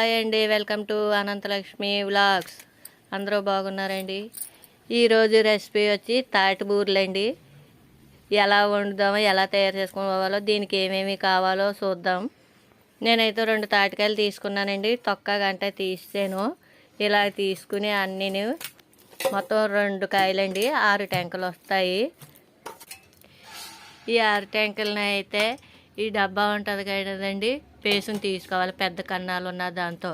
Hi అండి. Welcome to Anantalakshmi vlogs. అందరూ బాగున్నారండి? ఈరోజు రెసిపీ వచ్చి తాటి బూరెలండి. ఎలా వండుదామో ఎలా తయారు చేసుకోవాలో దీనికి ఏమేమి కావాలో చూద్దాం. నేనైతే రెండు తాటికాయలు తీసుకున్నానండి. తొక్క గంట తీసాను ఇలా తీసుకుని అన్నీ మొత్తం రెండు కాయలండి. ఆరు టెంకలు వస్తాయి. ఈ ఆరు ట్యాంకులని అయితే ఈ డబ్బా ఉంటుంది కదండి. పేసుని తీసుకోవాలి పెద్ద కన్నాలు ఉన్న దాంతో.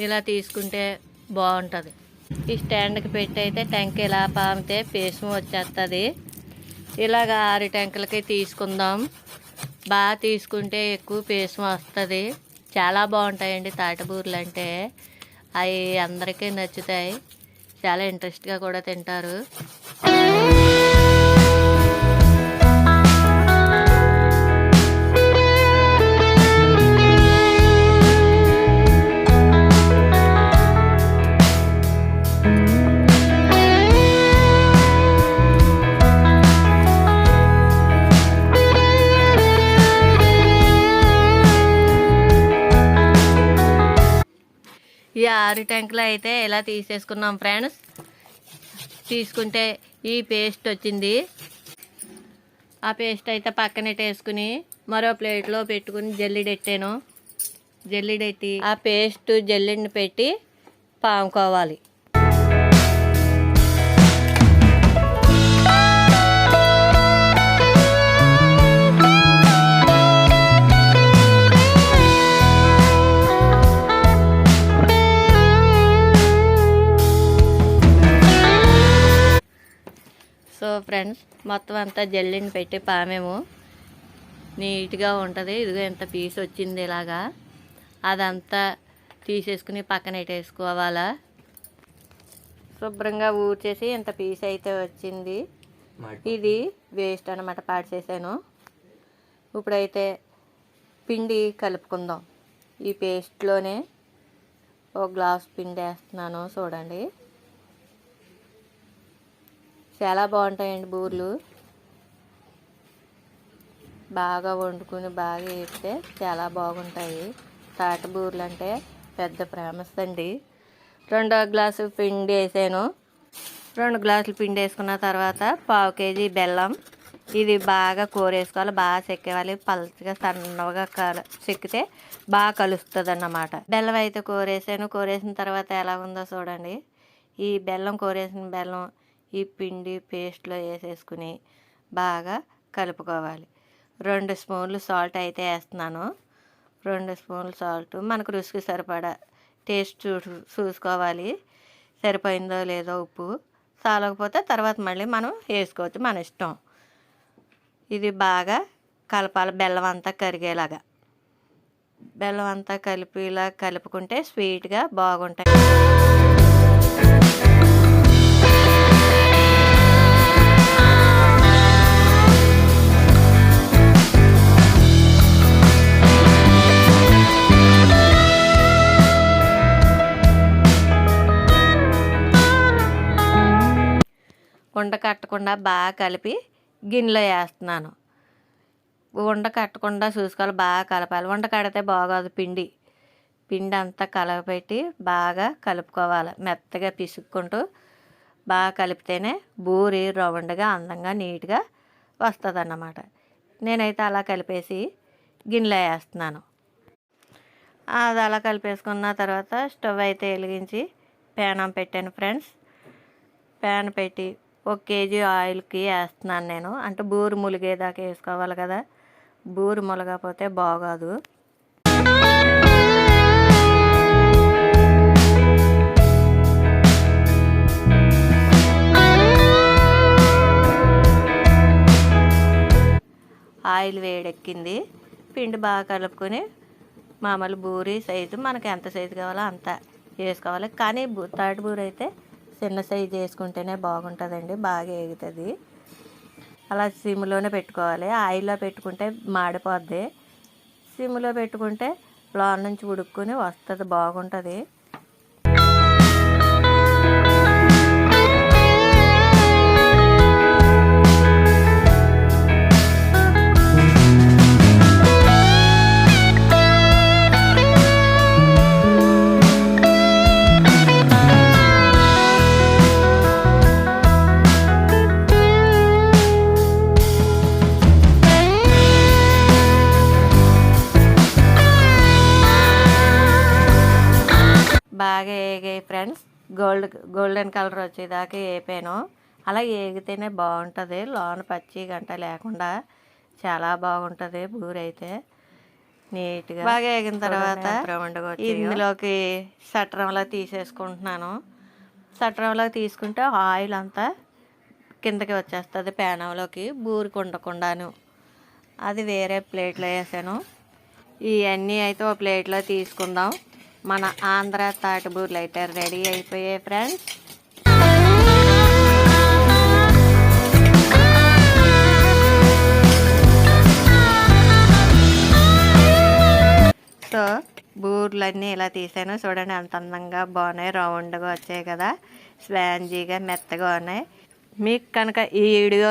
ఇలా తీసుకుంటే బాగుంటుంది. ఈ స్టాండ్కి పెట్టి అయితే టెంక్ ఇలా పామితే పేసం వచ్చేస్తుంది ఇలాగ ఆరు టెంకులకి తీసుకుందాం. బాగా తీసుకుంటే ఎక్కువ పేసం వస్తుంది. చాలా బాగుంటాయండి తాటిబూరలు అంటే. అవి అందరికీ నచ్చుతాయి. చాలా ఇంట్రెస్ట్గా కూడా తింటారు. ఈ ఆరు ట్యాంకులు అయితే ఇలా తీసేసుకున్నాం ఫ్రెండ్స్? తీసుకుంటే ఈ పేస్ట్ వచ్చింది. ఆ పేస్ట్ అయితే పక్కనెట్టేసుకుని మరో ప్లేట్లో పెట్టుకుని జల్లిడెట్టాను జల్లిడెట్టి ఆ పేస్ట్ జల్లిని పెట్టి పాముకోవాలి. సో ఫ్రెండ్స్ మొత్తం అంతా జల్లిని పెట్టి పామేము. నీట్గా ఉంటుంది. ఇదిగో ఎంత పీస్ వచ్చింది ఇలాగా. అదంతా తీసేసుకుని పక్కన పెట్టేసుకోవాలా శుభ్రంగా ఊడ్చేసి ఇంత పీస్ అయితే వచ్చింది. ఇది వేస్ట్ అనమాట పాడు చేశాను ఇప్పుడైతే పిండి కలుపుకుందాం. ఈ పేస్ట్లోనే ఒక గ్లాస్ పిండి వేస్తున్నాను చూడండి. చాలా బాగుంటాయండి బూర్లు. బాగా వండుకుని బాగా వేస్తే చాలా బాగుంటాయి. తాట బూర్లు అంటే పెద్ద ఫేమస్ అండి. రెండో గ్లాసు పిండి వేసాను. రెండు గ్లాసులు పిండి వేసుకున్న తర్వాత పావు కేజీ బెల్లం. ఇది బాగా కోరేసుకోవాలి బాగా చెక్కేవాలి. పలచగా సన్నగా కల చెక్కితే బాగా కలుస్తుంది అన్నమాట బెల్లం అయితే కూరేసాను కూరేసిన తర్వాత ఎలా ఉందో చూడండి. ఈ బెల్లం కూరేసిన బెల్లం ఈ పిండి పేస్ట్లో వేసేసుకుని బాగా కలుపుకోవాలి. రెండు స్పూన్లు సాల్ట్ అయితే వేస్తున్నాను. రెండు స్పూన్లు సాల్ట్. మనకు రుచికి సరిపడా టేస్ట్ చూ చూసుకోవాలి. సరిపోయిందో లేదో ఉప్పు చాలకపోతే తర్వాత మళ్ళీ మనం వేసుకోవచ్చు మన ఇష్టం. ఇది బాగా కలపాలి బెల్లం అంతా కరిగేలాగా. బెల్లం అంతా కలిపిలా కలుపుకుంటే స్వీట్గా బాగుంటాయి. ఉండ కట్టకుండా బాగా కలిపి గిన్నెలో వేస్తున్నాను. ఉండ కట్టకుండా చూసుకోవాలి బాగా కలపాలి. ఉండ కడితే బాగోదు పిండి. పిండి అంతా కలపెట్టి బాగా కలుపుకోవాలి. మెత్తగా పిసుక్కుంటూ బాగా కలిపితేనే బూరి రౌండ్గా అందంగా నీట్గా వస్తుంది అన్నమాట నేనైతే అలా కలిపేసి గిన్నెలో వేస్తున్నాను. అది అలా కలిపేసుకున్న తర్వాత స్టవ్ అయితే వెలిగించి పేనం పెట్టాను ఫ్రెండ్స్. ప్యాన్ పెట్టి ఒక కేజీ ఆయిల్కి వేస్తున్నాను నేను. అంటే బూరు ములిగేదాకా వేసుకోవాలి కదా. బూరు ములగకపోతే బాగోదు. ఆయిల్ వేడెక్కింది. పిండి బాగా కలుపుకొని మామూలు బూరి సైజు మనకి ఎంత సైజు కావాలో అంత వేసుకోవాలి. కానీ బూ- తాటి బూరి అయితే చిన్న సైజు వేసుకుంటేనే బాగుంటుందండి బాగా ఎగుతుంది. అలా సిమ్లోనే పెట్టుకోవాలి. ఆయిల్లో పెట్టుకుంటే మాడిపోద్ది. సిమ్లో పెట్టుకుంటే లోన నుంచి ఉడుక్కుని వస్తుంది బాగుంటుంది. గోల్డ్ గోల్డెన్ కలర్ వచ్చేదాకా వేపాను అలా వేగితేనే బాగుంటుంది. లోన పచ్చి గంట లేకుండా చాలా బాగుంటుంది బూరి అయితే నీట్గా బాగా వేగిన తర్వాత ఇందులోకి సట్రంలో తీసేసుకుంటున్నాను. సట్రంలో తీసుకుంటే ఆయిల్ అంతా కిందకి వచ్చేస్తుంది పేనంలోకి బూరికి ఉండకుండాను అది వేరే ప్లేట్లో వేసాను. ఇవన్నీ అయితే ఒక ప్లేట్లో తీసుకుందాం. మన ఆంధ్ర తాటి బూర్లు అయితే రెడీ అయిపోయాయి ఫ్రెండ్స్. సో బూర్లన్నీ ఇలా తీసాను. చూడండి ఎంత అందంగా బాగున్నాయి. రౌండ్గా వచ్చాయి కదా. స్పాంజీగా మెత్తగా ఉన్నాయి. మీకు కనుక ఈ వీడియో